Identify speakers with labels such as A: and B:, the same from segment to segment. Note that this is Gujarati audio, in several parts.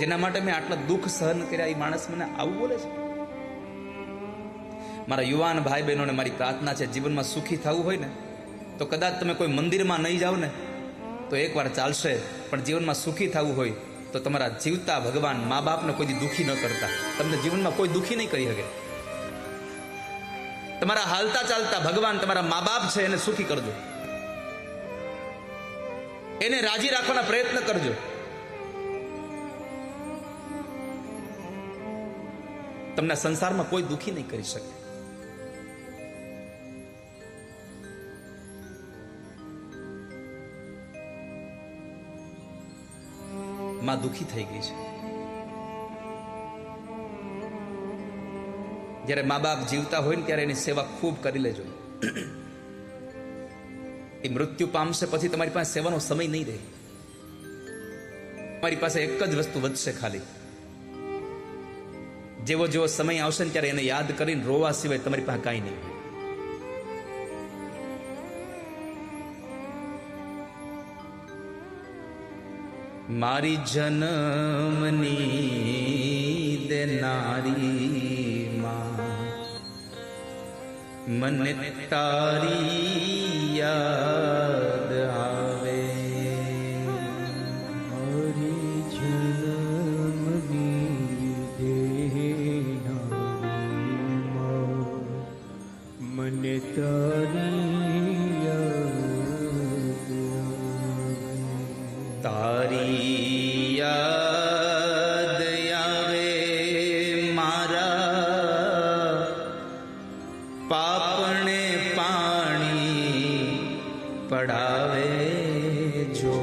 A: જેના માટે મેં આટલા દુઃખ સહન કર્યા એ માણસ મને આવું બોલે છે? મારા યુવાન ભાઈ બહેનોને મારી પ્રાર્થના છે, જીવનમાં સુખી થવું હોય ને, તો કદાચ તમે કોઈ મંદિરમાં નહીં જાઓ ને, તો એકવાર ચાલશે, પણ જીવનમાં સુખી થવું હોય, તો તમારા જીવતા ભગવાન મા બાપને કોઈ દુઃખી ન કરતા. તમને જીવનમાં કોઈ દુઃખી નહીં કરી શકે. તમારા હાલતા ચાલતા ભગવાન તમારા મા બાપ છે, એને સુખી કરજો. એને રાજી રાખવાના પ્રયત્ન કરજો. તમને સંસારમાં કોઈ દુઃખી નહીં કરી શકે. માં દુઃખી થઈ ગઈ છે. જ્યારે મા બાપ જીવતા હોય ને ત્યારે એની સેવા ખૂબ કરી લેજો. એ મૃત્યુ પામશે પછી તમારી પાસે સેવાનો સમય નહીં રહે. તમારી પાસે એક જ વસ્તુ વધશે ખાલી. જેવો જેવો સમય આવશે ને ત્યારે એને યાદ કરીને રોવા સિવાય તમારી પાસે કાંઈ નહીં મારી જન્મની દેનારી માં, મને તારી યાદ પાપણે પાણી પડાવે જો.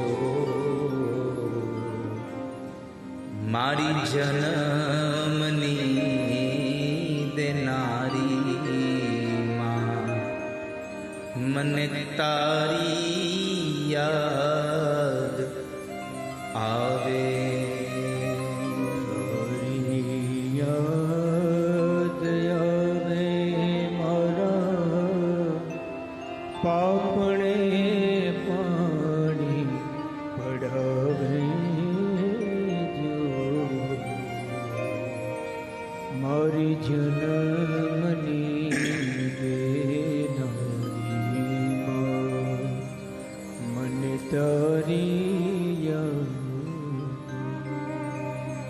A: મારી જન્મની દેનારી માં મને તારી યાદ આવે.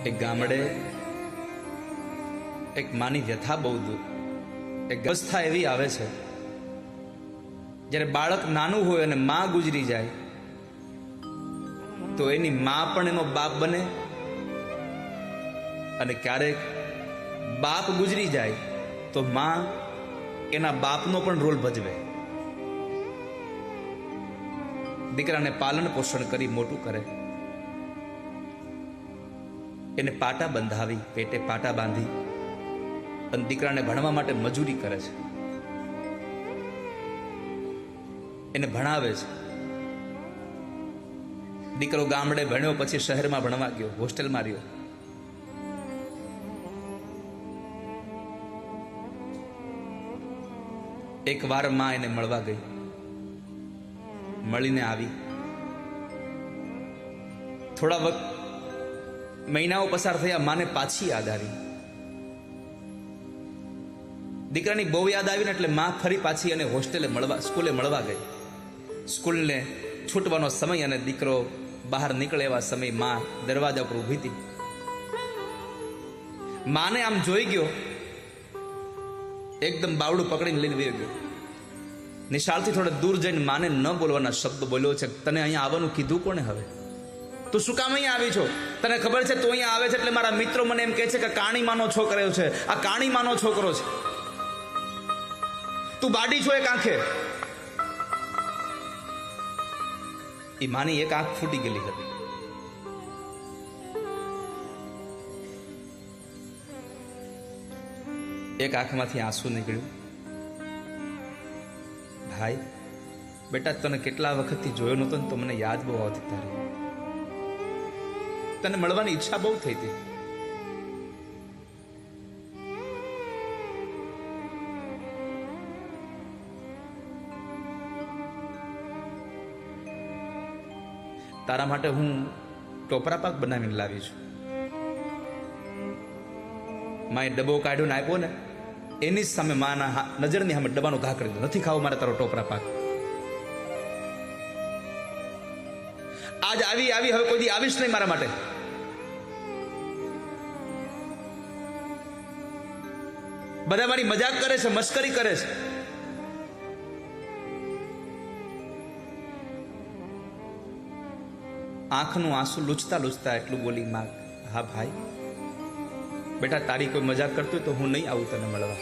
A: એક ગામડે એક માની વ્યથા બહુ દૂર. એક અવસ્થા એવી આવે છે, જ્યારે બાળક નાનું હોય અને માં ગુજરી જાય, તો એની માં પણ એનો બાપ બને અને ક્યારેક બાપ ગુજરી જાય, તો માં એના બાપનો પણ રોલ ભજવે. દીકરાને પાલન પોષણ કરી મોટું કરે. એને પાટા બંધાવી, પેટે પાટા બાંધી. અને દીકરાને ભણવા માટે મજૂરી કરે છે. એને ભણાવે છે. દીકરો ગામડે ભણ્યો, પછી શહેરમાં ભણવા ગયો, હોસ્ટેલમાં રહ્યો. એક વારમાં એને મળવા ગઈ. મળીને આવી. થોડા વખત મહિનાઓ પસાર થયા, માને પાછી યાદ આવી. દીકરાની બહુ યાદ આવીને એટલે માં ફરી પાછી અને હોસ્ટેલે મળવા, સ્કૂલે મળવા ગઈ. સ્કૂલને છૂટવાનો સમય અને દીકરો બહાર નીકળે એવા સમયમાં દરવાજા પર ઊભી હતી. માને આમ જોઈ ગયો. એકદમ બાવડું પકડીને લઈને વહી ગયો. નિશાળથી થોડે દૂર જઈને માને ન બોલવાના શબ્દ બોલ્યો છે. તને અહીંયા આવવાનું કીધું કોને હવે? તું શું કામ અહીંયા આવી છો? તને ખબર છે, તું અહીંયા આવે છે એટલે મારા મિત્રો મને એમ કહે છે કે કાણીમાનો છોકરો છે. આ કાણીમાનો છોકરો છે. તું બાડી છો એક આંખે? એ માની એક આંખ ફૂટી ગયેલી હતી. એક આંખમાંથી આંસુ નીકળ્યું. ભાઈ, બેટા, તને કેટલા વખતથી જોયો નહોતો ને તો મને યાદ બહુ આવતી તારી. તને મળવાની ઈચ્છા બહુ થઈ હતી. તારા માટે હું ટોપરા પાક બનાવીને લાવી છું. માએ ડબ્બો કાઢ્યો આપ્યો ને, એની સામે માના નજરની સામે ડબ્બાનો ઘા કરી નથી ખાવો મારે તારો ટોપરા પાક. આજ આવી આવી, હવે કોઈ દી આવીશ નહીં મારા માટે. બધા મારી મજાક કરે છે, મસ્કરી કરે છે. આંખનું આંસુ લૂછતા લૂછતા એટલું બોલી માં હા ભાઈ. બેટા, તારી કોઈ મજાક કરતું તો હું નહીં આવું તને મળવા.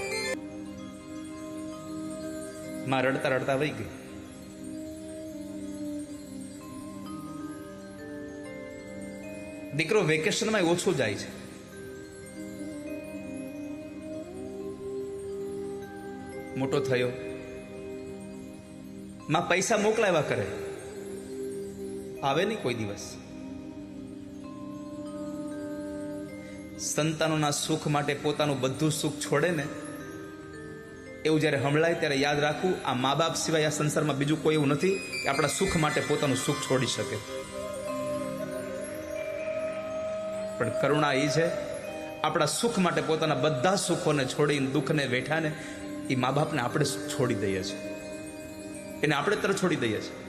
A: માં રડતા રડતા વહી ગઈ. દીકરો વેકેશનમાં ઓછો જાય છે. મોટો થયો. માં પૈસા મોકલાવ્યા કરે. આવે નહીં કોઈ દિવસ. સંતાનોના સુખ માટે પોતાનું બધું સુખ છોડે ને, એવું જ્યારે હમળાય ત્યારે યાદ રાખવું આ મા બાપ સિવાય આ સંસારમાં બીજું કોઈ એવું નથી કે આપણા સુખ માટે પોતાનું સુખ છોડી શકે. પણ કરુણા એ છે, આપણા સુખ માટે પોતાના બધા સુખોને છોડીને દુઃખને વેઠાને એ મા બાપને આપણે છોડી દઈએ છીએ. એને આપણે તરફ છોડી દઈએ છીએ.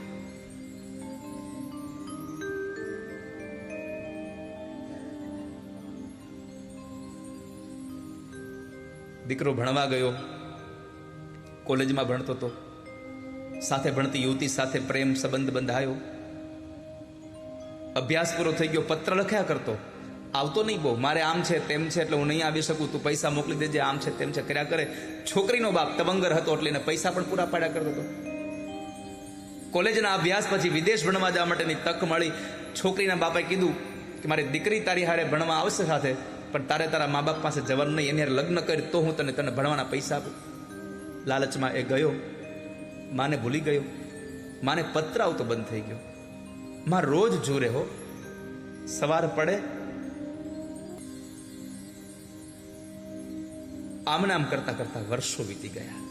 A: દીકરો ભણવા ગયો. કોલેજમાં ભણતો હતો સાથે ભણતી યુવતી સાથે પ્રેમ સંબંધ બંધાયો. અભ્યાસ પૂરો થઈ ગયો, પત્ર લખ્યા કરતો. આવતો નહીં બહુ. મારે આમ છે, તેમ છે, એટલે હું નહીં આવી શકું. તું પૈસા મોકલી દેજે, આમ છે, તેમ છે, કર્યા કરે. છોકરીનો બાપ તવંગર હતો એટલે એને પૈસા પણ પૂરા પાડ્યા કરતો હતો. કોલેજના અભ્યાસ પછી વિદેશ ભણવા જવા માટેની તક મળી. છોકરીના બાપાએ કીધું કે મારી દીકરી તારી હારે ભણવા આવશે સાથે, પણ તારે તારા મા બાપ પાસે જવાનું નહીં. એની હારે લગ્ન કરી, તો હું તને તને ભણવાના પૈસા આપું. લાલચમાં એ ગયો. માને ભૂલી ગયો. માને પત્ર આવતો બંધ થઈ ગયો. માં રોજ જોરે હો. સવાર પડે આમને આમ કરતા કરતા વર્ષો વીતી ગયા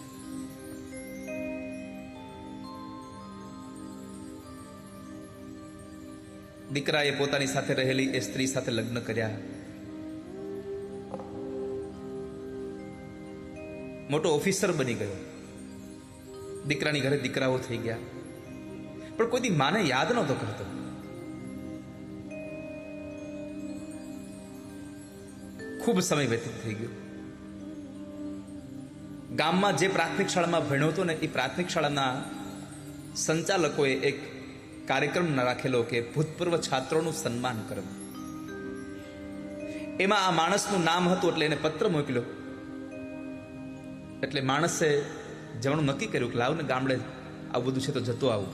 A: દીકરાએ પોતાની સાથે રહેલી એ સ્ત્રી સાથે લગ્ન કર્યા મોટો ઓફિસર બની ગયો દીકરાની ઘરે દીકરાઓ થઈ ગયા પણ કોઈ દી માને યાદ નહોતો કરતો। ખૂબ સમય વ્યતીત થઈ ગયો। ગામમાં જે પ્રાથમિક શાળામાં ભણ્યો હતો ને, એ પ્રાથમિક શાળાના સંચાલકોએ એક કાર્યક્રમ રાખેલો કે ભૂતપૂર્વ છાત્રોનું સન્માન કરવું. એમાં આ માણસનું નામ હતું એટલે એને પત્ર મોકલ્યો. એટલે માણસે જવાનું નક્કી કર્યું કે લાવને ગામડે આવું બધું છે તો જતો આવું.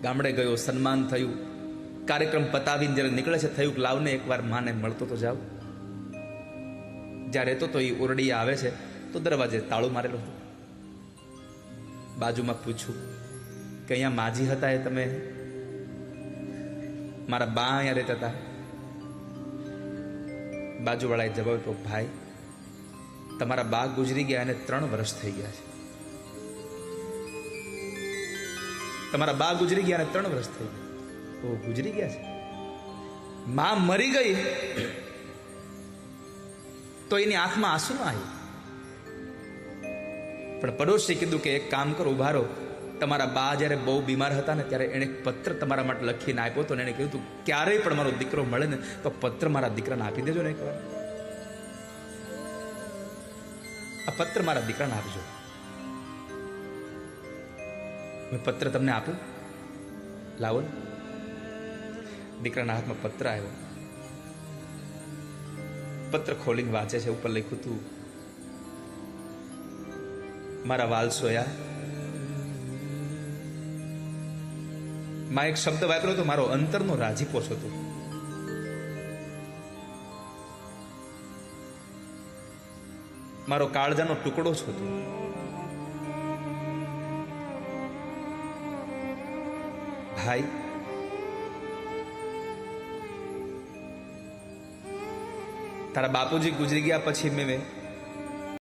A: ગામડે ગયો, સન્માન થયું. કાર્યક્રમ પતાવીને જ્યારે નીકળે છે, થયું કે લાવને એકવાર માને મળતો તો જાવ જ્યારે તો તો એ ઓરડી આવે છે, તો દરવાજે તાળું મારેલું હતું. બાજુમાં પૂછ્યું કે અહીંયા માજી હતા એ તમે? મારા બા અહીંયા રહેતા હતા. બાજુવાળાએ જવાબ આપ્યો, ભાઈ, તમારા બા ગુજરી ગયા અને ત્રણ વર્ષ થઈ ગયા છે. તમારા બા ગુજરી ગયા અને ત્રણ વર્ષ થઈ ગયા. ઓ ગુજરી ગયા છે? માં મરી ગઈ. તો એની આંખમાં આંસુ ના આવ્યું પણ પડોશી કીધું કે એક કામ કરો ઊભા રહો. તમારા બા જ્યારે બહુ બીમાર હતા ને ત્યારે એણે પત્ર તમારા માટે લખીને આપ્યો હતો ને એણે કીધું હતું, ક્યારેય પણ મારો દીકરો મળે ને તો પત્ર મારા દીકરાને આપી દેજો ને એકવાર આ પત્ર મારા દીકરાને આપજો. મેં પત્ર તમને આપ્યું? લાવો ને. દીકરાના હાથમાં પત્ર આવ્યો. પત્ર ખોલીને વાંચે છે, ઉપર લખ્યું હતું મારા વાલ સોયા. માં એક શબ્દ વાપર્યો હતો, મારો અંતરનો રાજીપો છો તું. મારો કાળજાનો ટુકડો છો તું. ભાઈ તારા બાપુજી ગુજરી ગયા પછી મેં